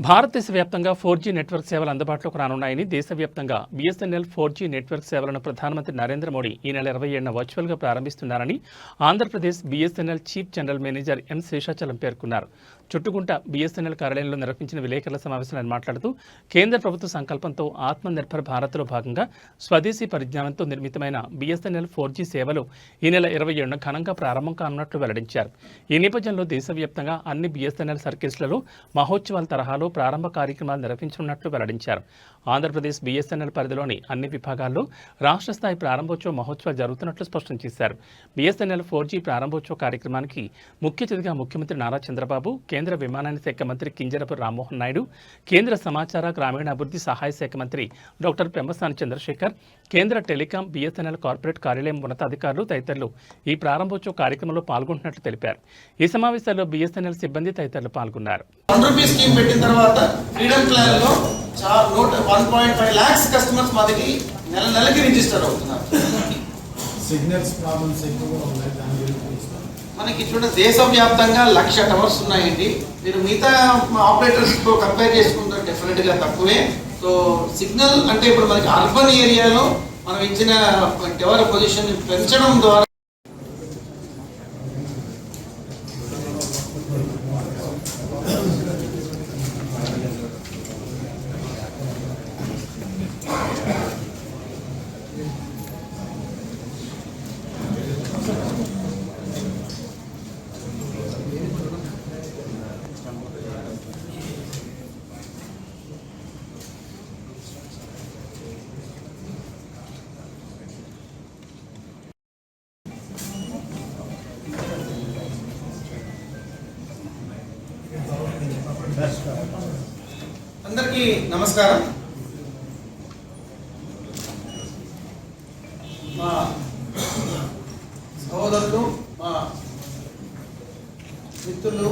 భారతదేశ వ్యాప్తంగా four G network సేవలు అందుబాటులోకి రానున్నాయని దేశవ్యాప్తంగా బీఎస్ఎన్ఎల్ ఫోర్ జీ నెట్వర్క్ సేవలను ప్రధానమంత్రి నరేంద్ర మోడీ ఈ నెల ఇరవై ఏడున వర్చువల్గా ప్రారంభిస్తున్నారని Andhra Pradesh BSNL chief general manager M Seshachalam పేర్కొన్నారు. చుట్టుకుంట బీఎస్ఎన్ఎల్ కార్యాలయంలో నిర్వహించిన విలేకరుల సమావేశంలో ఆయన మాట్లాడుతూ కేంద్ర ప్రభుత్వ సంకల్పంతో ఆత్మ నిర్భర్ భారత్లో భాగంగా స్వదేశీ పరిజ్ఞానంతో నిర్మితమైన బీఎస్ఎన్ఎల్ ఫోర్ జీ సేవలు ఈ నెల ఇరవై ఏడున ఘనంగా ప్రారంభం కానున్నట్లు వెల్లడించారు. ఈ నేపథ్యంలో దేశవ్యాప్తంగా అన్ని బీఎస్ఎన్ఎల్ సర్కిల్స్లలో మహోత్సవాల తరహాలో ప్రారంభ కార్యక్రమాలు నిర్వహించనున్నట్లు వెల్లడించారు. ఆంధ్రప్రదేశ్ బీఎస్ఎన్ఎల్ పరిధిలోని అన్ని విభాగాల్లో రాష్ట్ర స్థాయి ప్రారంభోత్సవ మహోత్సవాలు జరుగుతున్నట్లు స్పష్టం చేశారు. బీఎస్ఎన్ఎల్ ఫోర్ జీ ప్రారంభోత్సవ కార్యక్రమానికి ముఖ్య అతిథిగా ముఖ్యమంత్రి నారా చంద్రబాబు కేంద్ర విమానయాన శాఖ మంత్రి కింజరపు రామ్మోహన్ నాయుడు కేంద్ర సమాచార గ్రామీణాభివృద్ధి సహాయ శాఖ మంత్రి డాక్టర్ పెమ్మసాని చంద్రశేఖర్ కేంద్ర టెలికాం బీఎస్ఎన్ఎల్ కార్పొరేట్ కార్యాలయం ఉన్నతాధికారులు తదితరులు ఈ ప్రారంభోత్సవ కార్యక్రమంలో పాల్గొంటున్నట్లు తెలిపారు. ఈ సమావేశాల్లో బీఎస్ఎన్ఎల్ సిబ్బంది తదితరులు పాల్గొన్నారు. తర్వాత ఫ్రీడమ్ ప్లాన్లో చాలా నూట one point five lakhs customers మాదికి నెల నెలకి రిజిస్టర్ అవుతున్నారు. సిగ్నల్స్ ప్రాబ్లమ్స్ ఎక్కువగా ఉన్నాయి దాని గురించి మనకి చూడండి దేశవ్యాప్తంగా లక్ష టవర్స్ ఉన్నాయండి. మీరు మిగతా ఆపరేటర్స్తో కంపేర్ చేసుకుంటే డెఫినెట్గా తక్కువే. సో సిగ్నల్ అంటే ఇప్పుడు మనకి అర్బన్ ఏరియాలో మనం ఇచ్చిన టవర్ పొజిషన్ పెంచడం ద్వారా అందరికీ నమస్కారం. మా సహోదరులు మా మిత్రులు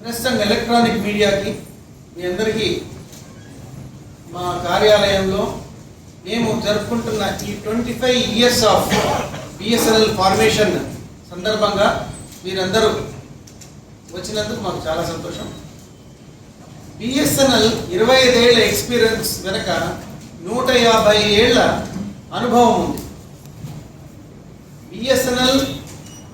ప్రెస్ అండ్ ఎలక్ట్రానిక్ మీడియాకి మీ అందరికీ మా కార్యాలయంలో మేము జరుపుకుంటున్న ఈ twenty five years of BSNL formation సందర్భంగా మీరందరూ వచ్చినందుకు మాకు చాలా సంతోషం. బిఎస్ఎన్ఎల్ ఇరవై ఐదేళ్ళ ఎక్స్పీరియన్స్ వెనక నూట యాభై ఏళ్ళ అనుభవం ఉంది. బిఎస్ఎన్ఎల్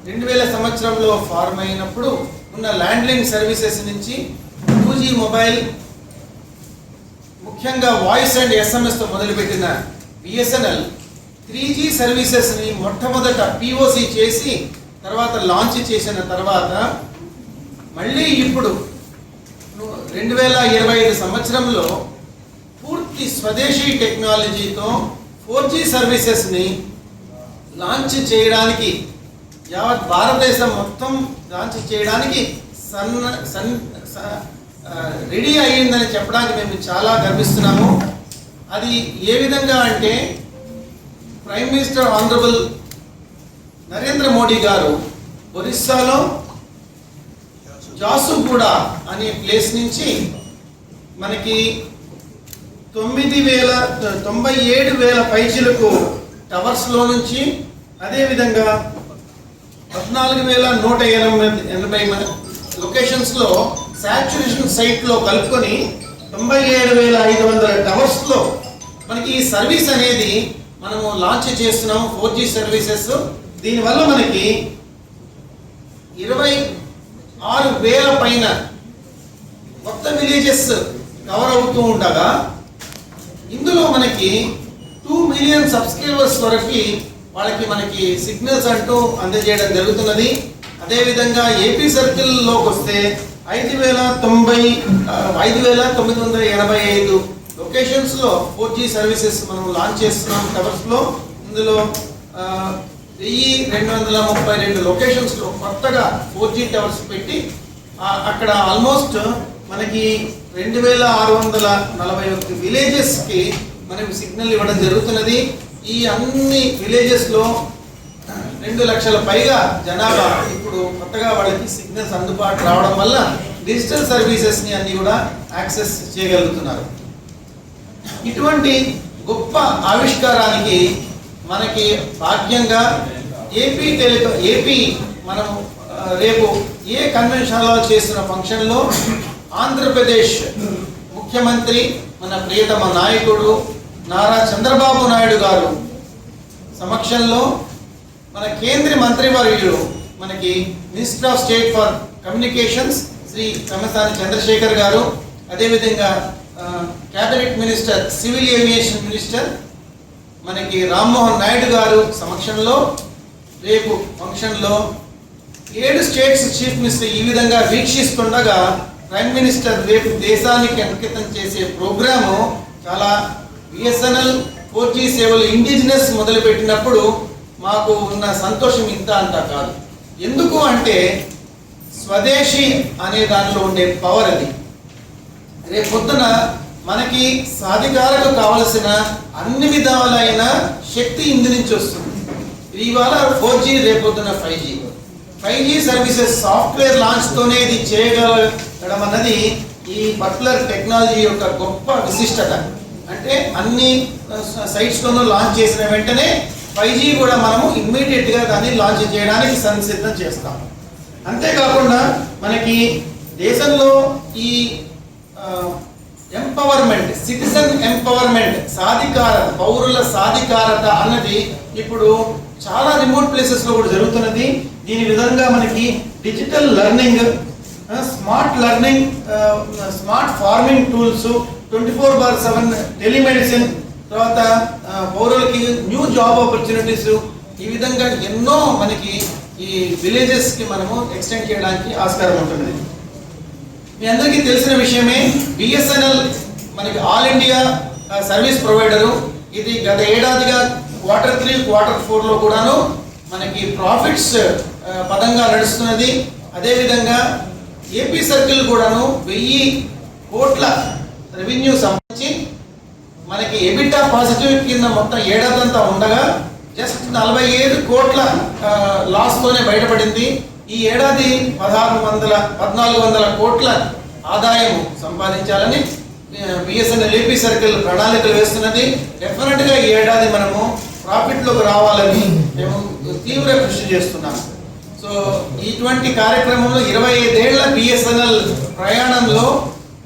రెండు వేల సంవత్సరంలో ఫార్మ్ అయినప్పుడు ఉన్న ల్యాండ్లైన్ సర్వీసెస్ నుంచి టూ జీ మొబైల్ ముఖ్యంగా వాయిస్ అండ్ ఎస్ఎంఎస్తో మొదలుపెట్టిన బిఎస్ఎన్ఎల్ త్రీ జీ సర్వీసెస్ని మొట్టమొదట పిఓసి చేసి తర్వాత లాంచ్ చేసిన తర్వాత మళ్ళీ ఇప్పుడు రెండు వేల ఇరవై ఐదు సంవత్సరంలో పూర్తి స్వదేశీ టెక్నాలజీతో ఫోర్ జీ సర్వీసెస్ని లాంచ్ చేయడానికి యావత్ భారతదేశం మొత్తం లాంచ్ చేయడానికి సన్న సన్ స- రెడీ అయ్యిందని చెప్పడానికి మేము చాలా గర్విస్తున్నాము. అది ఏ విధంగా అంటే prime minister honourable Narendra Modi garu ఒరిస్సాలో జాసుగూడ అనే ప్లేస్ నుంచి మనకి తొమ్మిది వేల తొంభై ఏడు వేల పైచీలకు టవర్స్లో నుంచి అదేవిధంగా పద్నాలుగు వేల నూట ఎనభై ఎనభై లొకేషన్స్లో శాచురేషన్ సైట్లో కలుపుకొని తొంభై ఏడు వేల ఐదు వందల టవర్స్లో మనకి ఈ సర్వీస్ అనేది మనము లాంచ్ చేస్తున్నాం ఫోర్ జీ సర్వీసెస్. దీనివల్ల మనకి ఇరవై ఆరు వేల పైన కొత్త విలేజెస్ కవర్ అవుతూ ఉండగా ఇందులో మనకి టూ మిలియన్ సబ్స్క్రైబర్స్ వరకు వాళ్ళకి మనకి సిగ్నల్స్ అంటూ అందజేయడం జరుగుతున్నది. అదేవిధంగా ఏపీ సర్కిల్లోకి వస్తే ఐదు వేల తొంభై ఐదు వేల తొమ్మిది వందల ఎనభై ఐదు లొకేషన్స్లో ఫోర్ జీ సర్వీసెస్ మనం లాంచ్ చేస్తున్నాం టవర్స్లో ఇందులో వెయ్యి రెండు వందల ముప్పై రెండు లొకేషన్స్లో కొత్తగా ఫోర్ జీ టవర్స్ పెట్టి అక్కడ ఆల్మోస్ట్ మనకి రెండు వేల ఆరు వందల నలభై ఒకటి విలేజెస్కి మనం సిగ్నల్ ఇవ్వడం జరుగుతున్నది. ఈ అన్ని విలేజెస్లో రెండు లక్షల పైగా జనాభా ఇప్పుడు కొత్తగా వాళ్ళకి సిగ్నల్స్ అందుబాటు రావడం వల్ల డిజిటల్ సర్వీసెస్ని అన్ని కూడా యాక్సెస్ చేయగలుగుతున్నారు. ఇటువంటి గొప్ప ఆవిష్కారానికి మనకి భాగ్యంగా ఏపీ తెలుగు ఏపీ మనం రేపు ఏ కన్వెన్షన్ చేసిన ఫంక్షన్లో ఆంధ్రప్రదేశ్ ముఖ్యమంత్రి మన ప్రియతమ నాయకుడు నారా చంద్రబాబు నాయుడు గారు సమక్షంలో మన కేంద్ర మంత్రివర్యులు మనకి minister of state for communications Shri Kamasani Chandrasekhar garu అదేవిధంగా cabinet minister civil aviation minister మనకి రామ్మోహన్ నాయుడు గారు సమక్షంలో రేపు ఫంక్షన్లో ఏడు స్టేట్స్ చీఫ్ మినిస్టర్ ఈ విధంగా వీక్షిస్తుండగా ప్రైమ్ మినిస్టర్ రేపు దేశానికి అంకితం చేసే ప్రోగ్రాము చాలా బిఎస్ఎన్ఎల్ ఫోర్ జీ సేవలు ఇండిజినస్ మొదలుపెట్టినప్పుడు మాకు ఉన్న సంతోషం ఇంత అంత కాదు. ఎందుకు అంటే స్వదేశీ అనే దానిలో ఉండే పవర్ అది. రేపు పొద్దున మనకి సాధికారకు కావలసిన అన్ని విధాలైన శక్తి ఇందు నుంచి వస్తుంది. ఇవాళ ఫోర్ జీ రేపొద్దున five G. Five G services software లాంచ్తోనే ఇది చేయగలగడం అన్నది ఈ పర్టికులర్ టెక్నాలజీ యొక్క గొప్ప విశిష్టత. అంటే అన్ని సైట్స్లోనూ లాంచ్ చేసిన వెంటనే ఫైవ్ జీ కూడా మనము ఇమ్మీడియట్గా దాన్ని లాంచ్ చేయడానికి సంసిద్ధం చేస్తాం. అంతేకాకుండా మనకి దేశంలో ఈ ఎంపవర్మెంట్ సిటిజన్ ఎంపవర్మెంట్ సాధికారత పౌరుల సాధికారత అన్నది ఇప్పుడు చాలా రిమోట్ ప్లేసెస్లో కూడా జరుగుతున్నది. దీని విధంగా మనకి digital learning smart learning smart farming tools twenty four bar seven telemedicine తర్వాత పౌరులకి న్యూ జాబ్ ఆపర్చునిటీస్ ఈ విధంగా ఎన్నో మనకి ఈ విలేజెస్కి మనము ఎక్స్టెండ్ చేయడానికి ఆస్కారం ఉంటుంది. మీ అందరికీ తెలిసిన విషయమే బిఎస్ఎన్ఎల్ మనకి ఆల్ ఇండియా సర్వీస్ ప్రొవైడరు. ఇది గత ఏడాదిగా క్వార్టర్ త్రీ క్వార్టర్ ఫోర్లో కూడాను మనకి ప్రాఫిట్స్ పదంగా నడుస్తున్నది. అదేవిధంగా ఏపీ సర్కిల్ కూడాను వెయ్యి కోట్ల రెవెన్యూ సంబంధించి మనకి ఎబిటా పాజిటివ్ కింద మొత్తం ఏడాదంతా ఉండగా జస్ట్ నలభై ఐదు కోట్ల లాస్తోనే బయటపడింది. ఈ ఏడాది పదహారు వందల పద్నాలుగు వందల కోట్ల ఆదాయం సంపాదించాలని బిఎస్ఎన్ఎల్ ఏపీ సర్కిల్ ప్రణాళికలు వేస్తున్నది. డెఫినెట్గా ఈ ఏడాది మనము ప్రాఫిట్లోకి రావాలని మేము తీవ్ర కృషి చేస్తున్నాము. సో ఇటువంటి కార్యక్రమంలో ఇరవై ఐదేళ్ళ బిఎస్ఎన్ఎల్ ప్రయాణంలో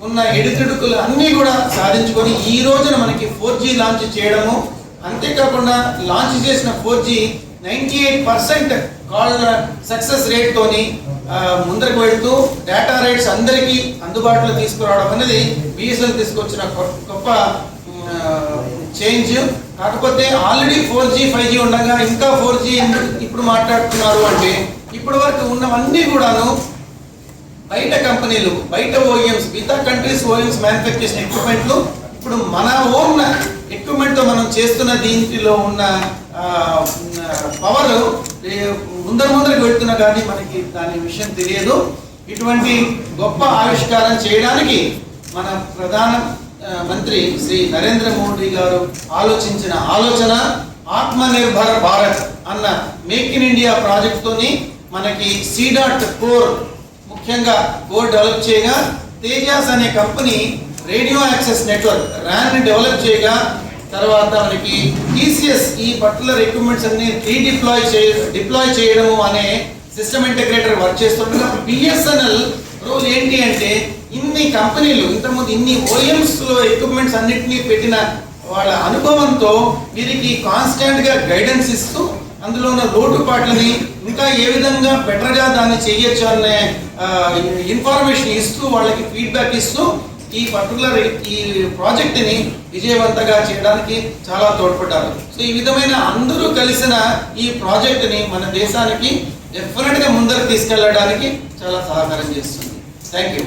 ఉన్న ఎడితిడుకులు అన్నీ కూడా సాధించుకొని ఈ రోజున మనకి ఫోర్ జీ లాంచ్ చేయడము. అంతేకాకుండా లాంచ్ చేసిన four G ninety eight percent call success rate తోని ముందరకు వెళ్తూ డేటా రేట్స్ అందరికీ అందుబాటులో తీసుకురావడం అనేది బిఎస్ఎల్ తీసుకొచ్చిన గొప్ప చేంజ్ కాకపోతే already four G five G ఉండగా ఇంకా ఫోర్ జీ ఇప్పుడు మాట్లాడుతున్నారు అంటే ఇప్పటి వరకు ఉన్నవన్నీ కూడాను బయట కంపెనీలు బయట ఓఎంస్ మిగతా కంట్రీస్ ఓఎంస్ మ్యానుఫ్యాక్చర్ చేసిన ఎక్విప్మెంట్లు ఇప్పుడు మన ఓన్ ఎక్విప్మెంట్ మనం చేస్తున్న దీంట్లో ఉన్న పవర్ ముందర ముందరకు వెళ్తున్నా కానీ మనకి దాని విషయం తెలియదు. ఇటువంటి గొప్ప ఆవిష్కారం చేయడానికి మన ప్రధాన మంత్రి శ్రీ నరేంద్ర మోడీ గారు ఆలోచించిన ఆలోచన ఆత్మ నిర్భర్ భారత్ అన్న మేక్ ఇన్ ఇండియా ప్రాజెక్ట్తోని మనకి సీడాట్ కోర్ ముఖ్యంగా కోర్ డెవలప్ చేయగా తేజాస్ అనే company radio access network RAN develop చేయగా తర్వాత మనకి టీసీఎస్ ఈ పర్టికులర్ ఎక్విప్మెంట్స్ అన్ని రీడిప్లాయ్ చేయ డిప్లాయ్ చేయడము అనే సిస్టమ్ ఇంటిగ్రేటర్ వర్క్ చేస్తుండగా బిఎస్ఎన్ఎల్ రోల్ ఏంటి అంటే ఇన్ని కంపెనీలు ఇంతకుముందు ఇన్ని ఓఎంస్లో ఎక్విప్మెంట్స్ అన్నిటినీ పెట్టిన వాళ్ళ అనుభవంతో వీరికి కాన్స్టెంట్గా గైడెన్స్ ఇస్తూ అందులో ఉన్న లోటుపాట్లని ఇంకా ఏ విధంగా బెటర్గా దాన్ని చేయొచ్చు అనే ఇన్ఫర్మేషన్ ఇస్తూ వాళ్ళకి ఫీడ్బ్యాక్ ఇస్తూ ఈ పర్టికులర్ ఈ ప్రాజెక్ట్ని విజయవంతంగా చేయడానికి చాలా తోడ్పడ్డారు. సో ఈ విధమైన అందరూ కలిసిన ఈ ప్రాజెక్ట్ని మన దేశానికి డెఫినెట్గా ముందరకు తీసుకెళ్ళడానికి చాలా సహకారం చేస్తుంది. Thank you